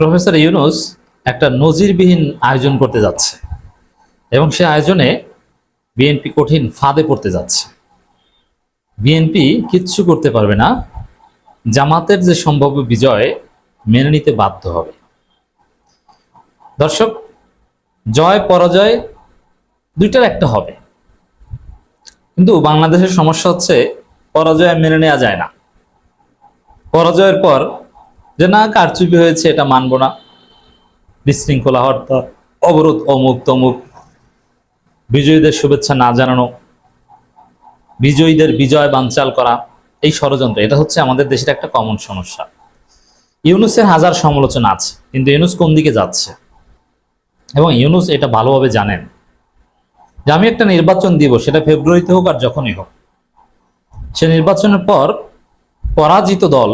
Professor Yunus একটা নজিরবিহীন আয়োজন করতে যাচ্ছে এবং সে আয়োজনে বিএনপি কঠিন ফাঁদে পড়তে যাচ্ছে। বিএনপি কিচ্ছু করতে পারবে না, জামাতের যে সম্ভাব্য বিজয় মেনে নিতে বাধ্য হবে। দর্শক, জয়, পরাজয় দুইটার একটা হবে। কিন্তু বাংলাদেশের সমস্যা হচ্ছে, পরাজয় মেনে নেওয়া যায় না। পরাজয়ের পর যে না, কারচুপি হয়েছে, এটা মানবো না। বিশৃঙ্খলা হরতাল অবরোধ, অমুক তমুক। বিজয়ীদের শুভেচ্ছা না জানানো, বিজয়ীদের বিজয় বানচাল করা, এই ষড়যন্ত্র, এটা হচ্ছে আমাদের দেশের একটা কমন সমস্যা। ইউনুসের হাজার সমালোচনা আছে, কিন্তু ইউনুস কোন দিকে যাচ্ছে? এবং ইউনুস এটা ভালোভাবে জানেন যে আমি একটা নির্বাচন দিব, সেটা ফেব্রুয়ারিতে হোক আর যখনই হোক। সে নির্বাচনের পর পরাজিত দল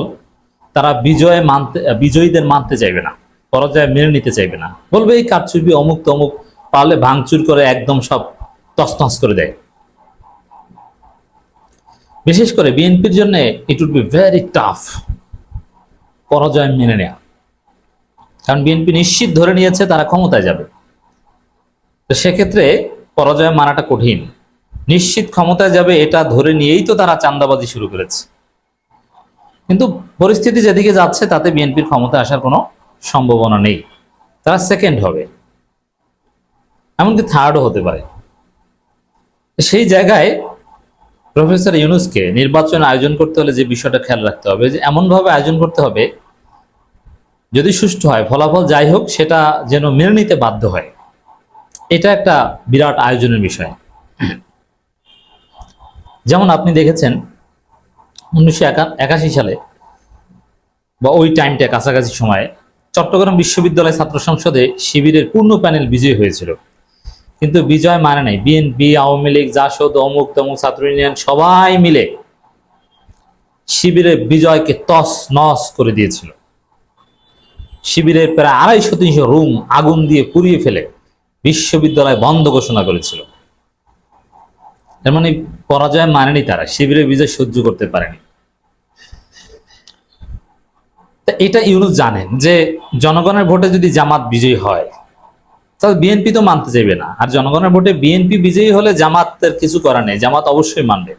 তারা বিজয় মানতে, বিজয়ীদের মানতে চাইবে না, পরাজয় মেনে নিতে চাইবে না। বলবে, এই কারচুপি অমুক তমুক পারলে ভাঙচুর করে একদম সব তছনছ করে দেয়। বিশেষ করে বিএনপির জন্য it would be very tough পরাজয় মেনে নেওয়া কারণ বিএনপি নিশ্চিত ধরে নিয়েছে তারা ক্ষমতায় যাবে। তো সেক্ষেত্রে পরাজয় মানাটা কঠিন। নিশ্চিত ক্ষমতায় যাবে এটা ধরে নিয়েই তো তারা চান্দাবাজি শুরু করেছে। কিন্তু পরিস্থিতি যেদিকে যাচ্ছে, তাতে বিএনপির ক্ষমতা আসার কোনো সম্ভাবনা নেই। তারা সেকেন্ড হবে। এমনকি থার্ডও হতে পারে। সেই জায়গায় প্রফেসর ইউনুসকে নির্বাচন আয়োজন করতে হলে যে বিষয়টা খেয়াল রাখতে হবে, যে এমনভাবে আয়োজন করতে হবে, যদি সুষ্ঠু হয়, ফলাফল যাই হোক, সেটা যেন মেনে নিতে বাধ্য হয়। এটা একটা বিরাট আয়োজনের বিষয়। যেমন আপনি দেখেছেন উনিশশো একাশি সালে বা ওই টাইমটা কাছাকাছি সময়ে চট্টগ্রাম বিশ্ববিদ্যালয় ছাত্র সংসদে শিবিরের পূর্ণ প্যানেল বিজয়ী হয়েছিল। কিন্তু বিজয় মানে নাই। বিএনপি আওয়ামী লীগ, জাসদ, অমুক তমুক, ছাত্র ইউনিয়ন সবাই মিলে শিবিরের বিজয়কে তস নস করে দিয়েছিল। শিবিরের প্রায় আড়াইশো তিনশো রুম আগুন দিয়ে পুড়িয়ে ফেলে বিশ্ববিদ্যালয় বন্ধ ঘোষণা করেছিল। এর মানে পরাজয় মানেনি তারা। শিবিরের বিজয় সহ্য করতে পারেনি। তা এটা ইউনুস জানেন যে জনগণের ভোটে যদি জামাত বিজয়ী হয়, তাহলে বিএনপি তো মানতে চাইবে না। আর জনগণের ভোটে বিএনপি বিজয়ী হলে জামাতের কিছু করার নেই, জামাত অবশ্যই মানবে।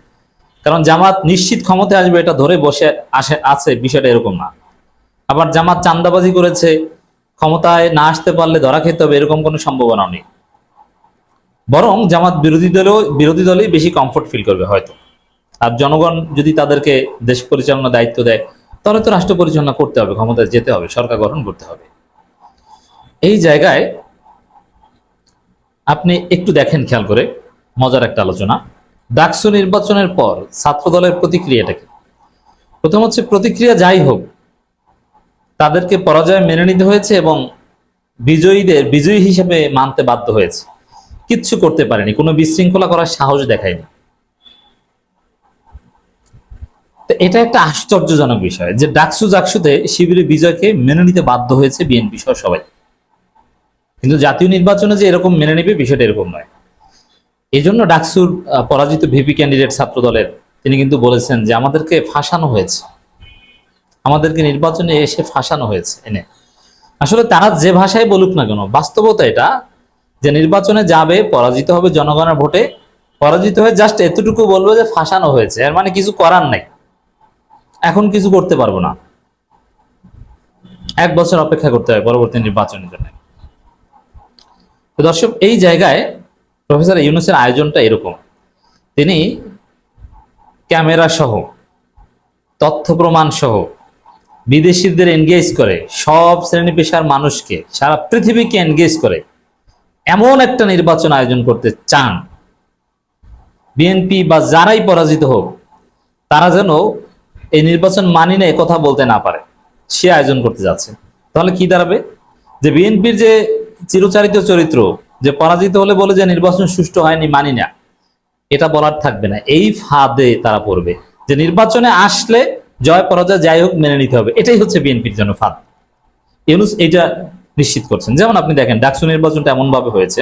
কারণ জামাত নিশ্চিত ক্ষমতায় আসবে, এটা ধরে বসে আসে, আছে, বিষয়টা এরকম না। আবার জামাত চান্দাবাজি করেছে, ক্ষমতায় না আসতে পারলে ধরা খেতে হবে, এরকম কোনো সম্ভাবনা নেই। বরং জামাত বিরোধী দলও, বিরোধী দলেই বেশি কমফোর্ট ফিল করবে হয়তো। আর জনগণ যদি তাদেরকে দেশ পরিচালনার দায়িত্ব দেয় তাহলে তো রাষ্ট্র পরিচালনা করতে হবে, ক্ষমতায় যেতে হবে, সরকার গঠন করতে হবে। এই জায়গায় আপনি একটু দেখেন খেয়াল করে, মজার একটা আলোচনা। ডাকসু নির্বাচনের পর ছাত্র দলের প্রতিক্রিয়াটা কি? প্রথম হচ্ছে প্রতিক্রিয়া যাই হোক, তাদেরকে পরাজয় মেনে নিতে হয়েছে এবং বিজয়ীদের, বিজয়ী হিসেবে মানতে বাধ্য হয়েছে। কিচ্ছু করতে পারেনি, কোনো বিশৃঙ্খলা করার সাহস দেখায়নি তো এটা একটা আশ্চর্যজনক বিষয় যে ডাকসু জাকসুতে শিবিরের বিজয়কে মেনে নিতে বাধ্য হয়েছে বিএনপি সহ সবাই। কিন্তু জাতীয় নির্বাচনে যে এরকম মেনে নেবে বিষয়টা এরকম নয়। এই জন্য ডাকসুর পরাজিত ভিপি ক্যান্ডিডেট ছাত্র দলের তিনি কিন্তু বলেছেন যে আমাদেরকে ফাঁসানো হয়েছে। আমাদেরকে নির্বাচনে এসে ফাঁসানো হয়েছে এনে। আসলে তারা যে ভাষায় বলুক না কেন, বাস্তবতা এটা যে নির্বাচনে যাবে, পরাজিত হবে জনগণের ভোটে, পরাজিত হয়ে জাস্ট এতটুকু বলব যে ফাঁসানো হয়েছে। এর মানে কিছু করার নাই। এখন কিছু করতে পারব না। এক বছর অপেক্ষা করতে হবে পরবর্তী নির্বাচনের জন্য। দর্শক, এই জায়গায় প্রফেসর ইউনুসের আয়োজনটা এরকম। তিনি ক্যামেরা সহ, তথ্য প্রমাণ সহ বিদেশিদের এনগেজ করে, সব শ্রেণি পেশার মানুষকে, সারা পৃথিবীকে এনগেজ করে এমন একটা নির্বাচন আয়োজন করতে চান। বিএনপি বা যারাই পরাজিত হোক, তারা যেন এই নির্বাচন মানি না কথা বলতে না পারে। সে আয়োজন করতে যাচ্ছে। তাহলে কি দাঁড়াবে? যে বিএনপির যে চিরচারিত চরিত্র, যে পরাজিত হলে বলে যে নির্বাচন সুষ্ঠু হয়নি, মানি না, এটা বলার থাকবে না। এই ফাঁদে তারা পড়বে। যে নির্বাচনে আসলে জয়, পরাজয় যাই হোক মেনে নিতে হবে, এটাই হচ্ছে বিএনপির জন্য ফাঁদ। ইউনুস এটা নিশ্চিত করছেন। যেমন আপনি দেখেন, ডাকসু নির্বাচনটা এমন ভাবে হয়েছে।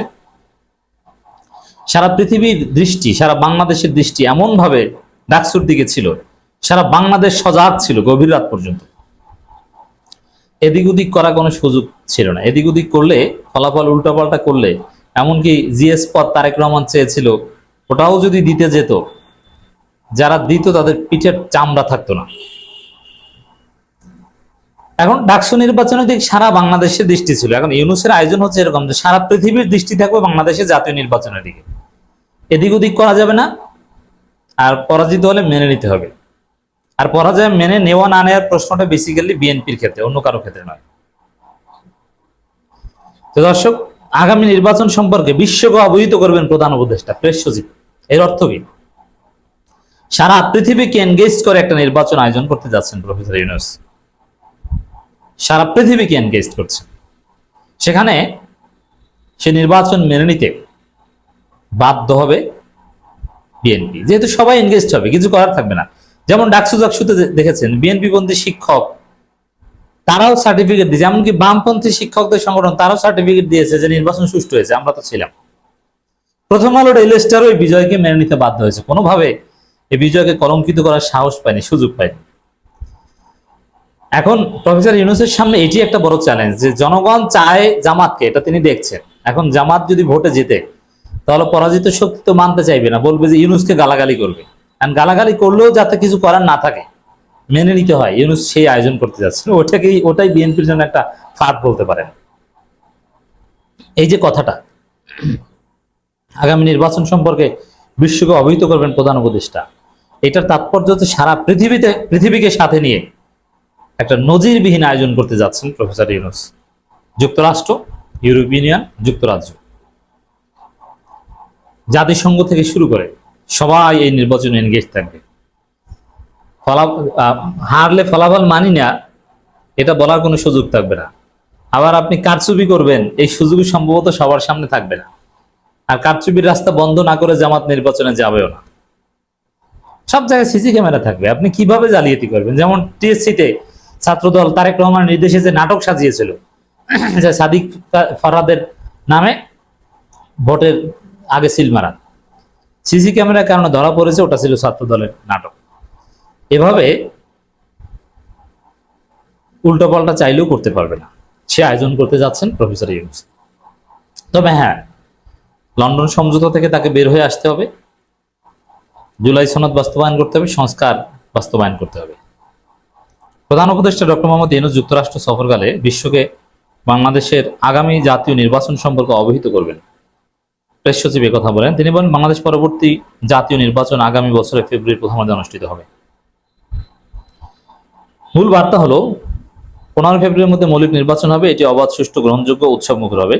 সারা পৃথিবীর দৃষ্টি, সারা বাংলাদেশের দৃষ্টি এমন ভাবে ডাকসুর দিকে ছিল। সারা বাংলাদেশ সজাগ ছিল গভীর রাত পর্যন্ত। এদিক ওদিক করা কোনো সুযোগ ছিল না। এদিক ওদিক করলে, ফলাফল, উল্টাপাল্টা করলে, এমনকি জিএস পদ তারেক রহমান চেয়েছিল, ওটাও যদি দিতে যেত, যারা দিত তাদের পিঠের চামড়া থাকতো না। এখন ডাকসু নির্বাচনের দিক সারা বাংলাদেশের দৃষ্টি ছিল। এখন ইউনুসের আয়োজন হচ্ছে এরকম যে সারা পৃথিবীর দৃষ্টি থাকবে বাংলাদেশের জাতীয় নির্বাচনের দিকে। এদিক ওদিক করা যাবে না, আর পরাজিত হলে মেনে নিতে হবে। আর পরাজয় মেনে নেওয়া না নেওয়ার প্রশ্নটা বেসিক্যালি বিএনপির ক্ষেত্রে, অন্য কারও ক্ষেত্রে নয়। তো দর্শক, আগামী নির্বাচন সম্পর্কে বিশ্বকে অবহিত করবেন প্রধান উপদেষ্টা, প্রেস সচিব। এর অর্থ কি? সারা পৃথিবীকে এনগেজ করে একটা নির্বাচন আয়োজন করতে যাচ্ছেন প্রফেসর ইউনুস সারা পৃথিবীকে এনগেজ করছে। সেখানে সে নির্বাচন মেনে নিতে বাধ্য হবে বিএনপি যেহেতু সবাই এনগেজ হবে, কিছু করার থাকবে না। যেমন ডাকসু জাকসুতে দেখেছেন বিএনপি পন্থী শিক্ষক, তারাও সার্টিফিকেট দিয়েছে, এমনকি বামপন্থী শিক্ষকদের সংগঠন তারাও সার্টিফিকেট দিয়েছে যে নির্বাচন সুষ্ঠু হয়েছে, আমরা তো ছিলাম। প্রথম আলো ডেইলি স্টার ওই বিজয়কে মেনে নিতে বাধ্য হয়েছে। কোনোভাবে এই বিজয়কে কলঙ্কিত করার সাহস পায়নি, সুযোগ পায়নি। এখন প্রফেসর ইউনুসের সামনে এটি একটা বড় চ্যালেঞ্জ যে জনগণ চায় জামাতকে, এটা তিনি দেখছেন। এখন জামাত যদি ভোটে জিতে, তাহলে পরাজিত শক্তি তো মানতে চাইবে না, বলবে যে ইউনুসকে গালাগালি করবে। আর গালাগালি করলেও যাতে কিছু করার না থাকে। মেনে নিতে হয়, ইউনুস সেই আয়োজন করতে যাচ্ছে। ওটাকেই, ওটাই বিএনপির জন্য একটা ফাঁদ বলতে পারেন। এই যে কথাটা, আগামী নির্বাচন সম্পর্কে বিশ্বকে অবহিত করবেন প্রধান উপদেষ্টা। এটার তাৎপর্য হচ্ছে সারা পৃথিবীতে, পৃথিবীকে সাথে নিয়ে একটা নজিরবিহীন আয়োজন করতে যাচ্ছেন প্রফেসর ইউনুস। যুক্তরাষ্ট্র ইউরোপিয়ান ইউনিয়ন, যুক্তরাজ্য। জাতিসংঘ থেকে শুরু করে সবাই এই নির্বাচনে এনগেজ থাকবে। ফলা হারলে ফলাফল মানি না, এটা বলার কোনো সুযোগ থাকবে না। আবার আপনি কারচুপি করবেন, এই সুযোগ সম্ভবত সবার সামনে থাকবে না। আর কারচুপির রাস্তা বন্ধ না করে জামাত নির্বাচনে যাবেও না। সব জায়গায় সিসি ক্যামেরা থাকবে। আপনি কীভাবে জালিয়াতি করবেন? যেমন টিএসসিতে ছাত্রদল তারেক রহমানের নির্দেশে যে নাটক সাজিয়েছিল, যে সাদিক ফরাদের নামে ভোটের আগে সিল মারা। সিসি ক্যামেরার কারণে ধরা পড়েছে, ওটা ছিল ছাত্র দলের নাটক। এভাবে উল্টো পাল্টা চাইলেও করতে পারবে না। সে আয়োজন করতে যাচ্ছেন প্রফেসর ইউনুস। তবে হ্যাঁ লন্ডন সমঝোতা থেকে তাকে বের হয়ে আসতে হবে। জুলাই সনদ বাস্তবায়ন করতে হবে, সংস্কার বাস্তবায়ন করতে হবে। প্রধান উপদেষ্টা ডক্টর মোহাম্মদ ইউনুস যুক্তরাষ্ট্র সফরকালে বিশ্বকে বাংলাদেশের আগামী জাতীয় নির্বাচন সম্পর্কে অবহিত করবেন। প্রেস সচিব কথা বলেন, তিনি বলেন, বাংলাদেশ পরবর্তী জাতীয় নির্বাচন আগামী বছরের ফেব্রুয়ারি প্রথমার্ধে অনুষ্ঠিত হবে। মূল বার্তা হলো পনেরো ফেব্রুয়ারির মধ্যে মৌলিক নির্বাচন হবে, এটি অবাধ, সুষ্ঠু, গ্রহণযোগ্য, উৎসবমুখর হবে।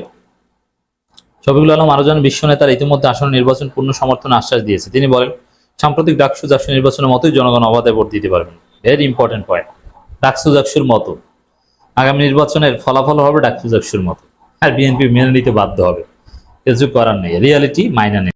শফিকুল আলম আরও জানান, বিশ্ব নেতারা ইতিমধ্যে আসন্ন নির্বাচন পূর্ণ সমর্থনে আশ্বাস দিয়েছে। তিনি বলেন, সাম্প্রতিক ডাকসু জাকসু নির্বাচনের মতোই জনগণ অবাধে ভোট দিতে পারবেন। ভেরি ইম্পর্টেন্ট পয়েন্ট ডাকসু জাকসুর মতো। আগামী নির্বাচনের ফলাফল হবে ডাকসু জাকসুর মতো। আর বিএনপি মেনে নিতে বাধ্য হবে। কিছু করার নেই। রিয়ালিটি মাইনা নেই।